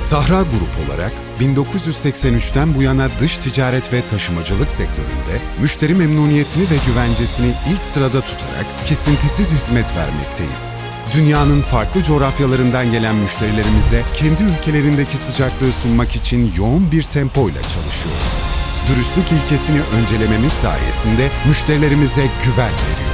Sahra Grup olarak 1983'ten bu yana dış ticaret ve taşımacılık sektöründe müşteri memnuniyetini ve güvencesini ilk sırada tutarak kesintisiz hizmet vermekteyiz. Dünyanın farklı coğrafyalarından gelen müşterilerimize kendi ülkelerindeki sıcaklığı sunmak için yoğun bir tempoyla çalışıyoruz. Dürüstlük ilkesini öncelememiz sayesinde müşterilerimize güven veriyoruz.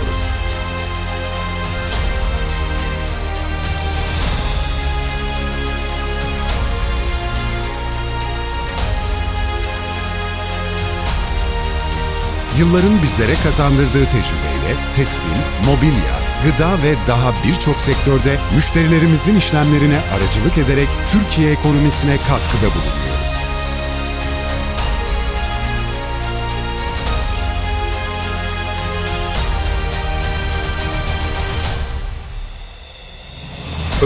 Yılların bizlere kazandırdığı tecrübeyle tekstil, mobilya, gıda ve daha birçok sektörde müşterilerimizin işlemlerine aracılık ederek Türkiye ekonomisine katkıda bulunuyoruz.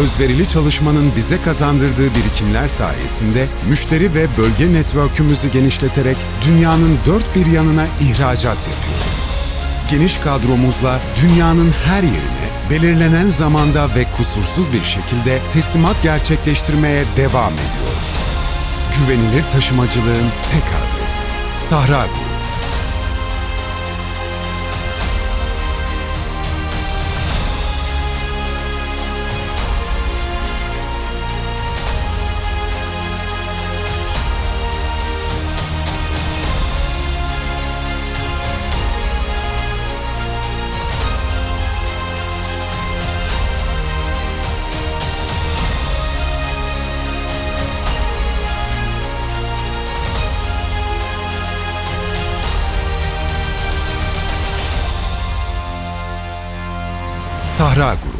Özverili çalışmanın bize kazandırdığı birikimler sayesinde müşteri ve bölge network'ümüzü genişleterek dünyanın dört bir yanına ihracat yapıyoruz. Geniş kadromuzla dünyanın her yerine belirlenen zamanda ve kusursuz bir şekilde teslimat gerçekleştirmeye devam ediyoruz. Güvenilir taşımacılığın tek adresi. Sahra Grup. Sahra Grubu.